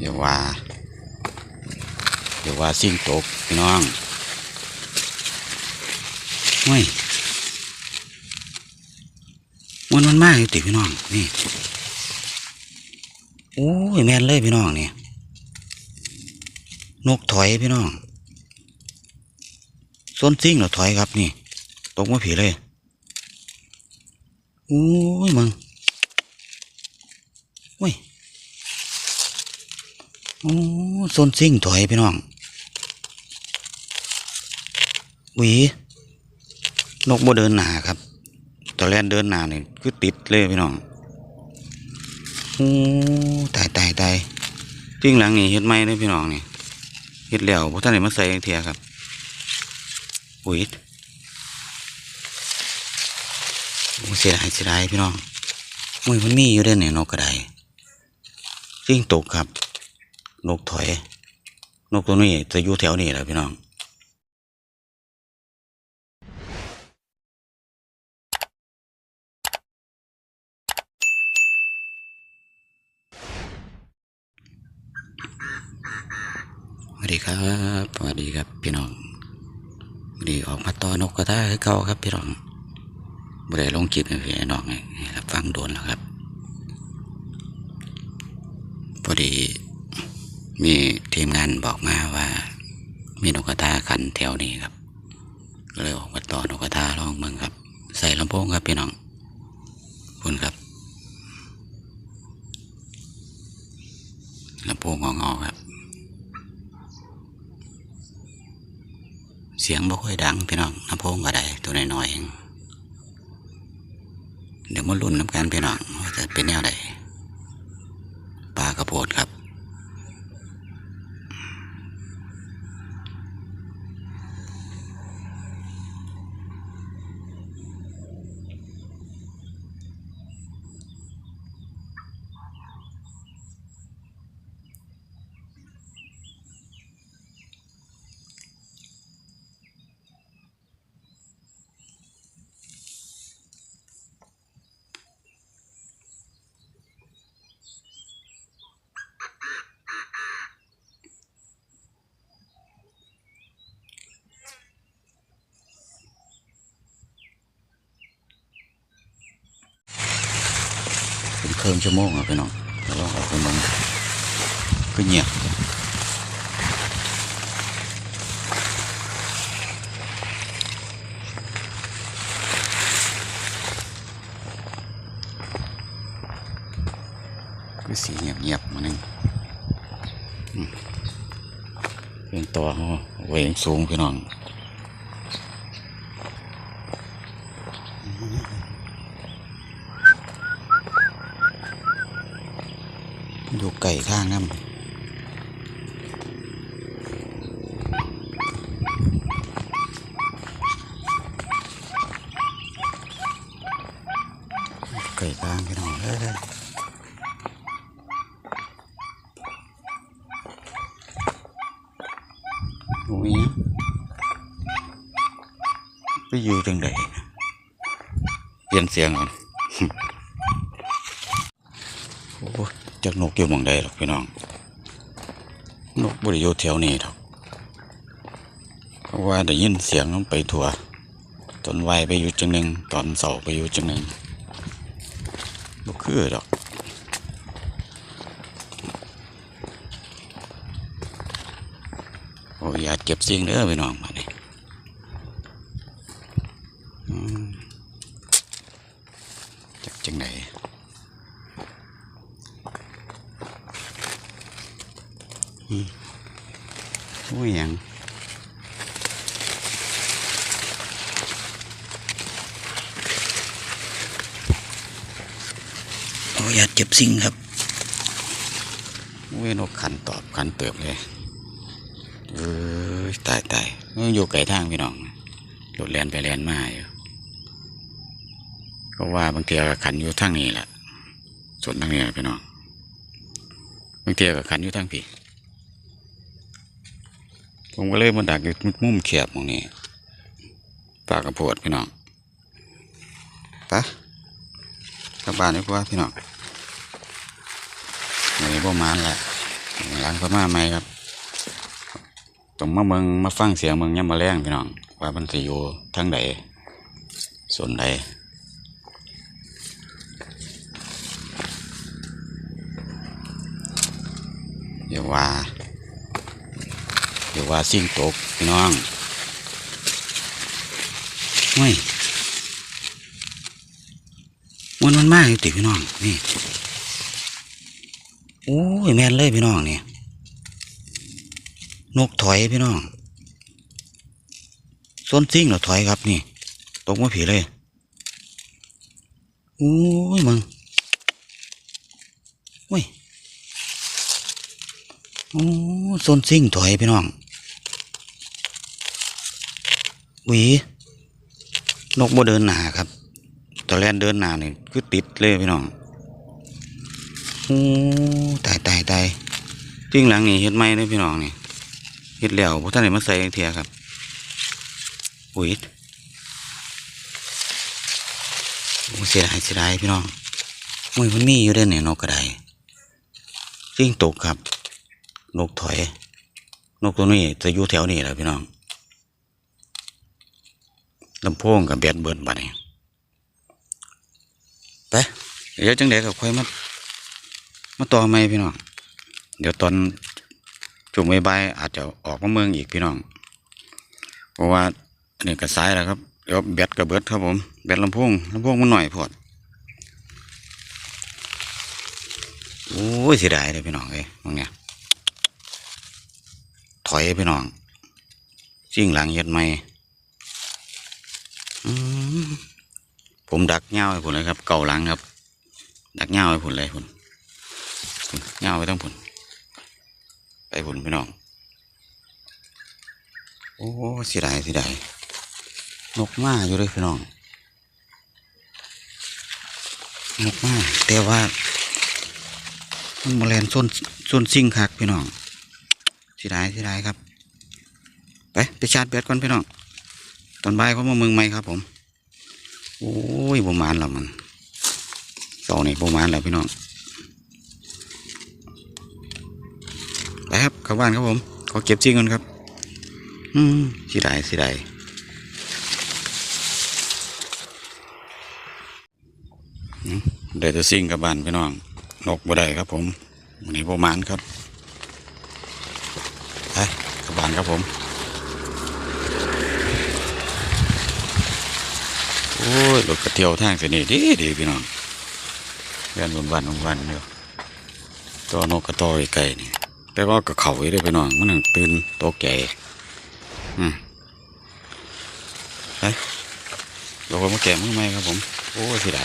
อย่าว่าอย่าว่าสิ่งตกพี่น้องเฮ้ยมันมันมากอยู่ติพี่น้องนี่โอ้ยแม่นเลยพี่น้องนี่นกถอยพี่น้องส้นซิ่งเหรอถอยครับนี่ ตกมาผีเลยโอ้ยมึงโอ้ย โอ้ส้นซิ่งถอยพี่น้องหวีนกบ่เดินหนาครับตอนแรกเดินหนาเนี่ยคือติดเลยพี่น้องโอ้ตายตายตายจิ้งหลังนี่เฮ็ดไม่เลยพี่น้องนี่เฮ็ดแล้วพวกท่านไหนมาใส่เทียครับหวีเสียดายเสียดายพี่น้องมือมันมีอยู่เด้อเนี่ยนกกระไดซิ่งตกครับ นกถอย นกตัวนี้จะอยู่แถวนี้แหละพี่น้องสวัสดีครับสวัสดีครับพี่น้องดีออกมาต่อนกกระทาให้เก่าครับพี่น้องบ่ได้ลงคลิปให้พี่น้องให้รับฟังโดนแล้วครับ พอดี มีทีมงานบอกมาว่า มีนกกระทาขันแถวนี้ครับ ก็เลยออกมาต่อนกกระทาลองเมืองครับ ใส่ลำโพงครับพี่น้องคุณครับลำโพงงอๆครับ เสียงบ่ค่อยดังพี่น้องลำโพงก็ได้ตัวน้อยๆเองเดี๋ยวมาลุ้นน้ำกันพี่น้องว่าจะเป็นแนวใดปลากระโพดครับ รื่องชั่วโมงอะพี่น้องแล้วลองออกไปมึงก็เงียบคือสีเงียบเงียบๆมาหนึ่งอืมเป็นตัวเขาเวงสูงพี่น้อง อยู่ไก่ข้างน้ำไก่ข้างพี่น้องเอ้ยโอ้ยไปอยู่จังไดเปลี่ยนเสียงก่อน โอ้ย จากนกอยู่หมองใดหรอกพี่น้อง นกบริโยแถวนี้หรอกเพราะว่าได้ยินเสียงมันไปทั่วตอนไหวไปอยู่จังหนึ่งตอนเสาไปอยู่จังหนึ่งบ่คือดอกโอ้ยอยากเก็บเสียงเด้อพี่น้องมาเนี่ยจักจังไหน โอ้ยหยังโอ้ยอยากเก็บสิ่งครับโอ้ยนกขันตอบขันเติบเลยเอ้ยตายตายมันอยู่ไกลทางพี่น้องโดดเรียนไปเรียนมาอยู่ก็ว่าบางเทีก็ขันอยู่ทางนี้แหละส่วนทางนี้แหละพี่น้องบางเทีก็ขันอยู่ทางพี่ ผมก็เลยมาดักอยู่มุมเขียบตรงนี้ปากกระโพดพี่น้องปะกลับบ้านดีกว่าพี่น้องในนี้ประมาณแหละหลังเขามาไหมครับต้องมาเมืองมาฟังเสียงเมืองย่ำมาแรงพี่น้องว่ามันสิอยู่ทางใดส่วนใดเดี๋ยวว่า เดี๋ยวว่าสิ่งตกพี่น้องเฮ้ยมันมันมากอยู่ติพี่น้องนี่โอ้ยแม่นเลยพี่น้องนี่นกถอยพี่น้องส้นซิ่งเหรอถอยครับนี่ ตกมาผีเลยโอ้ยมึงโอ้ยโอ้ส้นซิ่งถอยพี่น้อง หวี นกบ่เดินหนาครับตอนแรกเดินหนาเนี่ยคือติดเลยพี่น้องโอ้ตายตายตายจริงหลังนี่เฮ็ดไม่เลยพี่น้องนี่เฮ็ดแล้วพวกท่านไหนมาใส่เทียครับอุ้ยโอ้เสียดายเสียดายพี่น้องมือมันมีอยู่เด้เนี่ยนกกระไดจริงตกครับ นกถอย นกตัวนี้จะอยู่แถวนี้แหละพี่น้อง ลำโพงกับแบดเบิร์ดบัดนี้ไปเดี๋ยวจังเด็กกับค่อยมามาต่อไหมพี่น้อง เดี๋ยวตอนช่วงบ่ายๆอาจจะออกมาเมืองอีกพี่น้อง เพราะว่าอันนี้ก็สายแล้วครับเดี๋ยวแบตกับเบิดครับผมแบตลำโพงลำโพงมันหน่อยพอดโอ้ยเสียดายเลยพี่น้องเอ้ยมึงเนี่ยถอยพี่น้องจิ้งหลังเย็ดไม่ ผมดักเงาให้ผมเลยครับ เก่าหลังครับ ดักเงาให้ผมเลยผมเงาไปทั้งผลไปผลพี่น้อง โอ้เสียดายเสียดายนกมาอยู่เลยพี่น้องนกมาแต่ว่ามันมาแลนส้นส้นซิ่งคักพี่น้องเสียดายเสียดายครับ ไปไปชาร์จแบตก่อนพี่น้อง ตอนบ่ายเขามาเมืองใหมครับ ผม โอ้ยประมาณแล้วมันเสานี่ประมาณแล้วพี่น้องไปครับเข้าบ้านครับผมขอเก็บจริงก่อนครับ อืมสิได้สิได้อืมได้แต่สิ่งกับบ้านพี่น้องนกบ่ได้ครับ ผมวันนี้ประมาณครับไปกับบ้านครับผม โอ้ยรถกระเที่ยวทางเสยนี่ดีดีพี่น้องเรียนวันวันวันวันอยู่ตัวนกกระต่อยไก่นี่แต่ว่าก็เขาไว้ได้ไปน้องมันนั่งตื่นตกใจอืมไปเราก็มาแก่มือใหม่ครับผม โอ้ยเสียด